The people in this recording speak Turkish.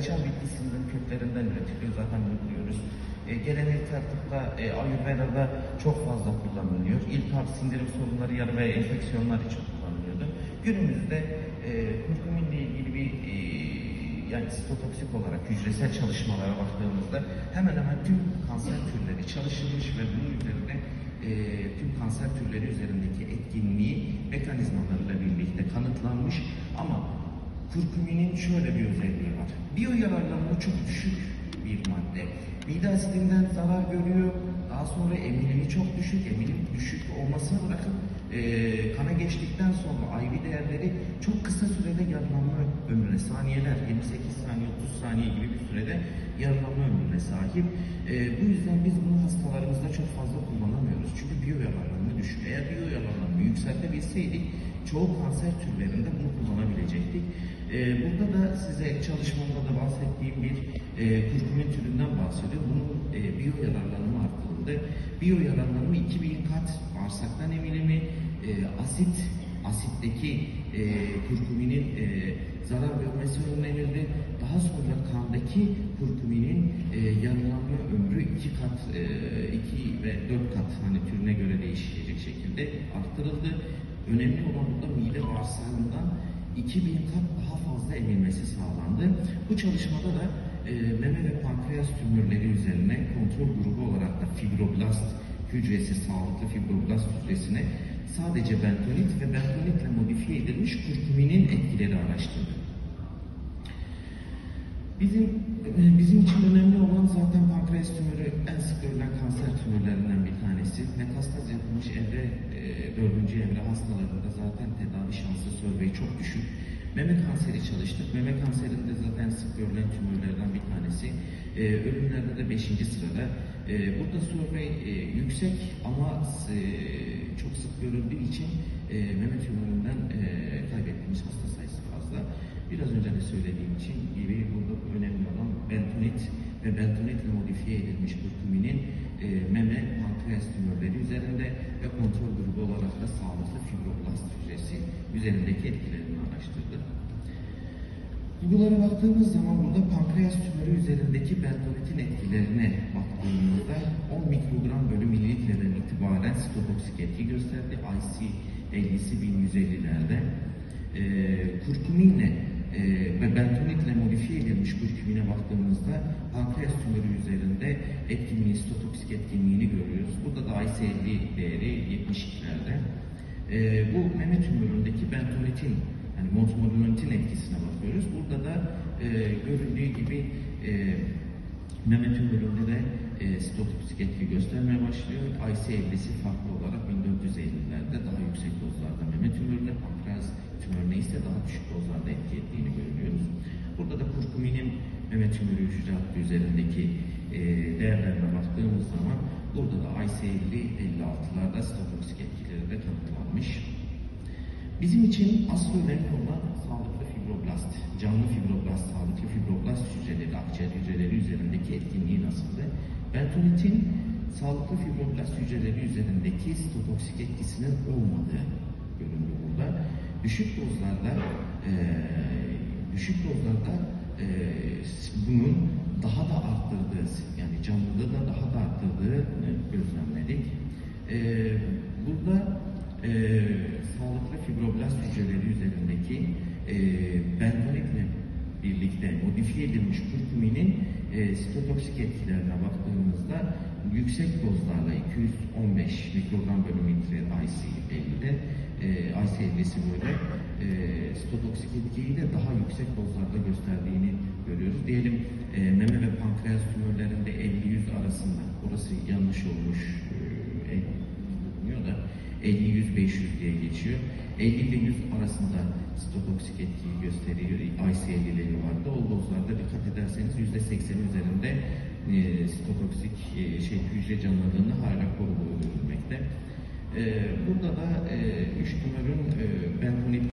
reçel bitkisinin köklerinden üretiliyor. Zaten biliyoruz. E, geleneksel tıpta, e, Ayurveda'da çok fazla kullanılıyor. İltihap, sindirim sorunları, yarı ve enfeksiyonlar için kullanılıyordu. Günümüzde e, kurkuminle ilgili bir e, yani sitotoksik olarak hücresel çalışmalara baktığımızda hemen hemen tüm kanser türleri çalışılmış ve bunun üzerine e, tüm kanser türleri üzerindeki etkinliği mekanizmalarıyla birlikte kanıtlanmış ama kurkuminin şöyle bir özelliği var. Biyoyararlanma çok düşük bir madde. Mide asidinden zarar görüyor. Daha sonra emilimi çok düşük. Emilim düşük olmasına bırakıp e, kana geçtikten sonra IV değerleri çok kısa sürede yarılanma ömrüne, saniyeler, 28 saniye, 30 saniye gibi bir sürede yarılanma ömrüne sahip. E, bu yüzden biz bunu hastalarımızda çok fazla kullanamıyoruz. Çünkü biyoyararlanma düşük. Eğer biyoyararlanma yükseltebilseydik çoğu kanser türlerinde bunu kullanabilecektik. E, burada da size çalışmamda da bahsettiğim bir e, kurkumin türünden bahsediyor. Bunun e, biyoyararlanımı arttırıldı. Biyoyararlanımı 2000 kat bağırsaktan emilimi, e, asit, asitteki e, kurkuminin e, zarar görmesi önlenildi. Daha sonra kandaki kurkuminin e, yarılanma ömrü iki kat, e, iki ve dört kat hani türüne göre değişecek şekilde arttırıldı. Önemli olan burada mide bağırsağından 2000 kat daha fazla emilmesi sağlandı. Bu çalışmada da e, meme ve pankreas tümörleri üzerine kontrol grubu olarak da fibroblast hücresi, sağlıklı fibroblast hücresine sadece bentonit ve bentonitle modifiye edilmiş kurkuminin etkileri araştırdı. Bizim e, bizim için önemli olan zaten pankreas tümörü en sık görülen kanser tümörlerinden bir tanesi. Metastaz yapılmış evre, e, dördüncü evre hastalarında zaten tedavi şansı survey çok düşük. Meme kanseri çalıştık. Meme kanserinde zaten sık görülen tümörlerden bir tanesi. E, ölümlerde de beşinci sırada. E, burada survey e, yüksek ama e, çok sık görüldüğü için e, meme tümöründen e, kaybettiğimiz hasta sayısı fazla. Biraz önce de söylediğim için gibi burada önemli olan bentonit ve bentonitle modifiye edilmiş kurkuminin e, meme, pankreas tümörleri üzerinde ve kontrol grubu olarak da sağlıklı fibroblast hücresi üzerindeki etkilerini araştırdı. Bulgulara baktığımız zaman burada pankreas tümörü üzerindeki bentonitin etkilerine baktığımızda 10 mikrogram bölü mililitreden itibaren sitotoksik etki gösterdi. IC 50'si 1150'lerde. E, kurkuminle e, ve bentonitle modifiye edilmiş kurkumine baktığımızda pankreas tümörü üzerinde etkinliği, sitotoksik etkinliğini görüyoruz. Burada da IC50 değeri 72'lerde. E, bu meme tümöründeki bentonitin yani motomodulatin etkisine bakıyoruz. Burada da e, görüldüğü gibi e, meme tümöründe de e, sitotoksik etki göstermeye başlıyor. IC50'si farklı olarak 1450'lerde daha yüksek dozlarda meme tümörüne, pankreas tümörüne ise daha düşük dozlarda etki ettiğini görüyoruz. Tümörü hücre hattı üzerindeki e, değerlerine baktığımız zaman burada da IC50, 56'larda sitotoksik etkileri de kanıtlanmış. Bizim için asıl önemli olan sağlıklı fibroblast, canlı fibroblast, sağlıklı fibroblast hücreleri, akciğer hücreleri üzerindeki etkinliği nasıldı? Bentonitin sağlıklı fibroblast hücreleri üzerindeki sitotoksik etkisinin olmadığı göründü burada. Düşük dozlarda, e, düşük dozlarda e, bunun daha da arttırdığı, yani canlılığı da daha da arttırdığını gözlemledik. E, burada e, sağlıklı fibroblast hücreleri üzerindeki e, bentonitle birlikte modifiye edilmiş kurkuminin e, sitotoksik etkilerine baktığımızda yüksek dozlarla 215 mikrogram bölü litre IC50'de e, IC50'si böyle e, sitotoksik etkiyi de daha yüksek dozlarda gösterdiğini görüyoruz. Diyelim e, meme ve pankreas tümörlerinde 50-100 arasında, orası yanlış olmuş e, bulunuyor da 50-100-500 diye geçiyor. 50 ile 100 arasında sitotoksik etkiyi gösteriyor. IC50'leri vardı. O dozlarda dikkat ederseniz %80 üzerinde sitotoksik e, şey hücre canlılığını hala koruduğu görülmekte. E, burada da e, üç tümörün bentonit